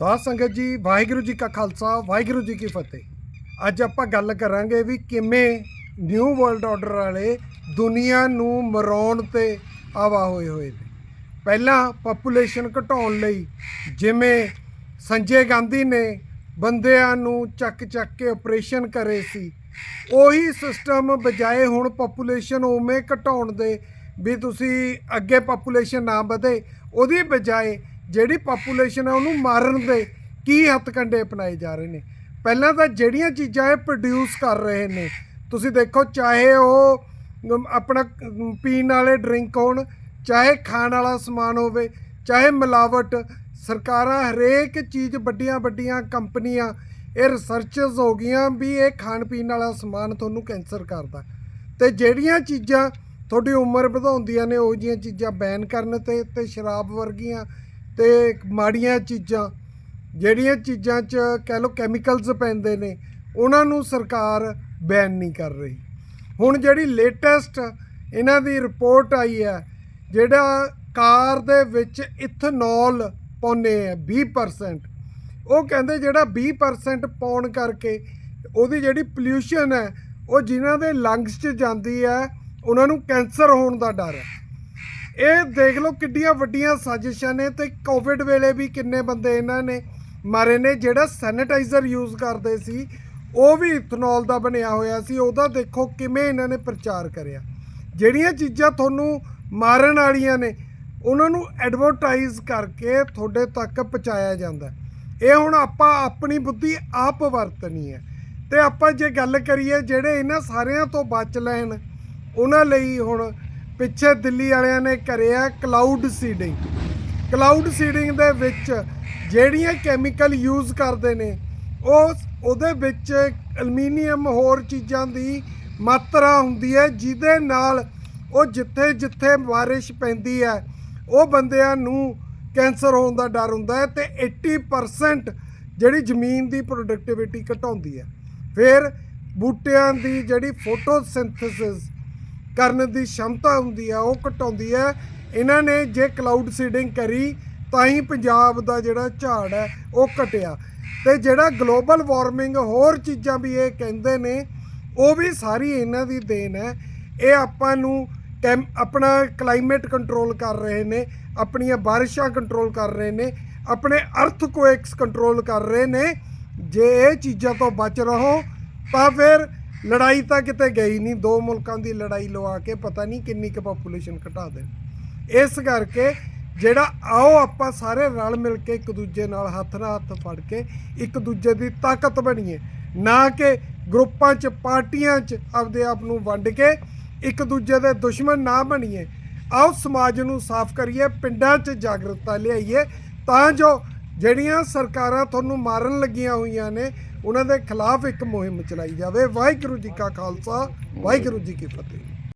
ਸਾਧ ਸੰਗਤ ਜੀ, ਵਾਹਿਗੁਰੂ ਜੀ ਕਾ ਖਾਲਸਾ, ਵਾਹਿਗੁਰੂ ਜੀ ਕੀ ਫਤਿਹ। ਅੱਜ ਆਪਾਂ ਗੱਲ ਕਰਾਂਗੇ ਵੀ ਕਿਵੇਂ ਨਿਊ ਵਰਲਡ ਆਰਡਰ ਵਾਲੇ ਦੁਨੀਆ ਨੂੰ ਮਰਾਉਣ ਤੇ ਆਵਾ ਹੋਏ ਹੋਏ ਨੇ। ਪਹਿਲਾਂ ਪੋਪੂਲੇਸ਼ਨ ਘਟਾਉਣ ਲਈ ਜਿਵੇਂ ਸੰਜੇ ਗਾਂਧੀ ਨੇ ਬੰਦਿਆਂ ਨੂੰ ਚੱਕ ਚੱਕ ਕੇ ਆਪਰੇਸ਼ਨ ਕਰੇ ਸੀ, ਉਹੀ ਸਿਸਟਮ ਬਜਾਏ ਹੁਣ ਪੋਪੂਲੇਸ਼ਨ ਉਵੇਂ ਘਟਾਉਣ ਦੇ ਵੀ ਤੁਸੀਂ ਅੱਗੇ ਪੋਪੂਲੇਸ਼ਨ ਨਾ ਵਧੇ, ਉਹਦੀ ਬਜਾਏ ਜਿਹੜੀ ਪੋਪੂਲੇਸ਼ਨ ਹੈ ਉਹਨੂੰ ਮਾਰਨ ਦੇ ਕੀ ਹੱਥਕੰਡੇ ਅਪਣਾਏ ਜਾ ਰਹੇ ਨੇ। ਪਹਿਲਾਂ ਤਾਂ ਜਿਹੜੀਆਂ ਚੀਜ਼ਾਂ ਇਹ ਪ੍ਰੋਡਿਊਸ ਕਰ ਰਹੇ ਨੇ, ਤੁਸੀਂ ਦੇਖੋ ਚਾਹੇ ਉਹ ਆਪਣਾ ਪੀਣ ਵਾਲੇ ਡਰਿੰਕ ਹੋਣ, ਚਾਹੇ ਖਾਣ ਵਾਲਾ ਸਮਾਨ ਹੋਵੇ, ਚਾਹੇ ਮਿਲਾਵਟ, ਸਰਕਾਰਾਂ ਹਰੇਕ ਚੀਜ਼ ਵੱਡੀਆਂ ਵੱਡੀਆਂ ਕੰਪਨੀਆਂ, ਇਹ ਰਿਸਰਚਰਸ ਹੋ ਗਈਆਂ ਵੀ ਇਹ ਖਾਣ ਪੀਣ ਵਾਲਾ ਸਮਾਨ ਤੁਹਾਨੂੰ ਕੈਂਸਰ ਕਰਦਾ। ਤੇ ਜਿਹੜੀਆਂ ਚੀਜ਼ਾਂ ਤੁਹਾਡੀ ਉਮਰ ਵਧਾਉਂਦੀਆਂ ਨੇ, ਉਹ ਜੀਆਂ ਚੀਜ਼ਾਂ ਬੈਨ ਕਰਨ ਤੇ ਤੇ ਸ਼ਰਾਬ ਵਰਗੀਆਂ ਤੇ ਮਾੜੀਆਂ ਚੀਜ਼ਾਂ, ਜਿਹੜੀਆਂ ਚੀਜ਼ਾਂ 'ਚ ਕਹਿ ਲਓ ਕੈਮੀਕਲਸ ਪੈਂਦੇ ਨੇ, ਉਹਨਾਂ ਨੂੰ ਸਰਕਾਰ ਬੈਨ ਨਹੀਂ ਕਰ ਰਹੀ। ਹੁਣ ਜਿਹੜੀ ਲੇਟੈਸਟ ਇਹਨਾਂ ਦੀ ਰਿਪੋਰਟ ਆਈ ਹੈ, ਜਿਹੜਾ ਕਾਰ ਦੇ ਵਿੱਚ ਇਥਨੋਲ ਪਾਉਂਦੇ ਆ 20% ਉਹ ਕਹਿੰਦੇ ਜਿਹੜਾ 20% ਪਾਉਣ ਕਰਕੇ ਉਹਦੀ ਜਿਹੜੀ ਪੋਲਿਊਸ਼ਨ ਹੈ, ਉਹ ਜਿਨ੍ਹਾਂ ਦੇ ਲੰਗਸ 'ਚ ਜਾਂਦੀ ਹੈ, ਉਹਨਾਂ ਨੂੰ ਕੈਂਸਰ ਹੋਣ ਦਾ ਡਰ ਹੈ। ਇਹ ਦੇਖ ਲਓ ਕਿੱਡੀਆਂ ਵੱਡੀਆਂ ਸਾਜ਼ਿਸ਼ਾਂ ਨੇ ਤੇ ਕੋਵਿਡ ਵੇਲੇ ਵੀ ਕਿੰਨੇ ਬੰਦੇ ਇਹਨਾਂ ਨੇ ਮਾਰੇ ਨੇ, ਜਿਹੜਾ ਸੈਨੀਟਾਈਜ਼ਰ ਯੂਜ਼ ਕਰਦੇ ਸੀ, ਉਹ ਵੀ ਇਥਨੋਲ ਦਾ ਬਣਿਆ ਹੋਇਆ ਸੀ, ਉਹਦਾ ਦੇਖੋ ਕਿਵੇਂ ਇਹਨਾਂ ਨੇ ਪ੍ਰਚਾਰ ਕਰਿਆ। ਜਿਹੜੀਆਂ ਚੀਜ਼ਾਂ ਤੁਹਾਨੂੰ ਮਾਰਨ ਵਾਲੀਆਂ ਨੇ, ਉਹਨਾਂ ਨੂੰ ਐਡਵਰਟਾਈਜ਼ ਕਰਕੇ ਤੁਹਾਡੇ ਤੱਕ ਪਹੁੰਚਾਇਆ ਜਾਂਦਾ। ਇਹ ਹੁਣ ਆਪਾਂ ਆਪਣੀ ਬੁੱਧੀ ਆਪ ਵਰਤਣੀ ਹੈ। ਤੇ ਆਪਾਂ ਜੇ ਗੱਲ ਕਰੀਏ, ਜਿਹੜੇ ਇਹਨਾਂ ਸਾਰਿਆਂ ਤੋਂ ਬਚ ਲੈਣ, ਉਹਨਾਂ ਲਈ ਹੁਣ ਪਿੱਛੇ ਦਿੱਲੀ ਵਾਲਿਆਂ ਨੇ ਕਰਿਆ ਕਲਾਊਡ ਸੀਡਿੰਗ ਕਲਾਊਡ ਸੀਡਿੰਗ ਦੇ ਵਿੱਚ ਜਿਹੜੀਆਂ ਕੈਮੀਕਲ ਯੂਜ਼ ਕਰਦੇ ਨੇ, ਉਹ ਉਹਦੇ ਵਿੱਚ ਐਲੂਮੀਨੀਅਮ ਹੋਰ ਚੀਜ਼ਾਂ ਦੀ ਮਾਤਰਾ ਹੁੰਦੀ ਹੈ, ਜਿਹਦੇ ਨਾਲ ਉਹ ਜਿੱਥੇ ਜਿੱਥੇ ਬਾਰਿਸ਼ ਪੈਂਦੀ ਹੈ, ਉਹ ਬੰਦਿਆਂ ਨੂੰ ਕੈਂਸਰ ਹੋਣ ਦਾ ਡਰ ਹੁੰਦਾ ਹੈ ਤੇ 80% ਜਿਹੜੀ ਜ਼ਮੀਨ ਦੀ ਪ੍ਰੋਡਕਟਿਵਿਟੀ ਘਟਾਉਂਦੀ ਹੈ। ਫਿਰ ਬੂਟਿਆਂ ਦੀ ਜਿਹੜੀ ਫੋਟੋਸਿੰਥੇਸਿਸ ਕਰਨ ਦੀ ਸ਼ਮਤਾ ਹੁੰਦੀ ਹੈ ਉਹ ਘਟਾਉਂਦੀ ਹੈ ਇਹਨਾਂ ਨੇ ਜੇ ਕਲਾਊਡ ਸੀਡਿੰਗ ਕਰੀ, ਤਾਂ ਹੀ ਪੰਜਾਬ ਦਾ ਜਿਹੜਾ ਝਾੜ ਹੈ, ਉਹ ਘਟਿਆ। ਤੇ ਜਿਹੜਾ ਗਲੋਬਲ ਵਾਰਮਿੰਗ ਹੋਰ ਚੀਜ਼ਾਂ ਵੀ ਇਹ ਕਹਿੰਦੇ ਨੇ, ਉਹ ਵੀ ਸਾਰੀ ਇਹਨਾਂ ਦੀ ਦੇਣ ਹੈ। ਇਹ ਆਪਾਂ ਨੂੰ ਟੈਮ, ਆਪਣਾ ਕਲਾਈਮੇਟ ਕੰਟਰੋਲ ਕਰ ਰਹੇ ਨੇ, ਆਪਣੀਆਂ ਬਾਰਿਸ਼ਾਂ ਕੰਟਰੋਲ ਕਰ ਰਹੇ ਨੇ, ਆਪਣੇ ਅਰਥਕੁਏਕਸ ਕੰਟਰੋਲ ਕਰ ਰਹੇ ਨੇ। ਜੇ ਇਹ ਚੀਜ਼ਾਂ ਤੋਂ ਬਚ ਰਹੋ, ਤਾਂ ਫਿਰ ਲੜਾਈ ਤਾਂ ਕਿਤੇ ਗਈ ਨਹੀਂ, ਦੋ ਮੁਲਕਾਂ ਦੀ ਲੜਾਈ ਲਵਾ ਕੇ ਪਤਾ ਨਹੀਂ ਕਿੰਨੀ ਕੁ ਪੋਪੂਲੇਸ਼ਨ ਘਟਾ ਦੇਣ। ਇਸ ਕਰਕੇ ਜਿਹੜਾ ਆਓ ਆਪਾਂ ਸਾਰੇ ਰਲ ਮਿਲ ਕੇ ਇੱਕ ਦੂਜੇ ਨਾਲ ਹੱਥ ਨਾਲ ਹੱਥ ਫੜ ਕੇ ਇੱਕ ਦੂਜੇ ਦੀ ਤਾਕਤ ਬਣੀਏ, ਨਾ ਕਿ ਗਰੁੱਪਾਂ 'ਚ, ਪਾਰਟੀਆਂ 'ਚ ਆਪਦੇ ਆਪ ਨੂੰ ਵੰਡ ਕੇ ਇੱਕ ਦੂਜੇ ਦੇ ਦੁਸ਼ਮਣ ਨਾ ਬਣੀਏ। ਆਓ ਸਮਾਜ ਨੂੰ ਸਾਫ਼ ਕਰੀਏ, ਪਿੰਡਾਂ 'ਚ ਜਾਗਰੂਕਤਾ ਲਿਆਈਏ, ਤਾਂ ਜੋ ਜਿਹੜੀਆਂ ਸਰਕਾਰਾਂ ਤੁਹਾਨੂੰ ਮਾਰਨ ਲੱਗੀਆਂ ਹੋਈਆਂ ਨੇ, ਉਹਨਾਂ ਦੇ ਖਿਲਾਫ ਇੱਕ ਮੁਹਿੰਮ ਚਲਾਈ ਜਾਵੇ। ਵਾਹਿਗੁਰੂ ਜੀ ਕਾ ਖਾਲਸਾ, ਵਾਹਿਗੁਰੂ ਜੀ ਕੀ ਫਤਿਹ।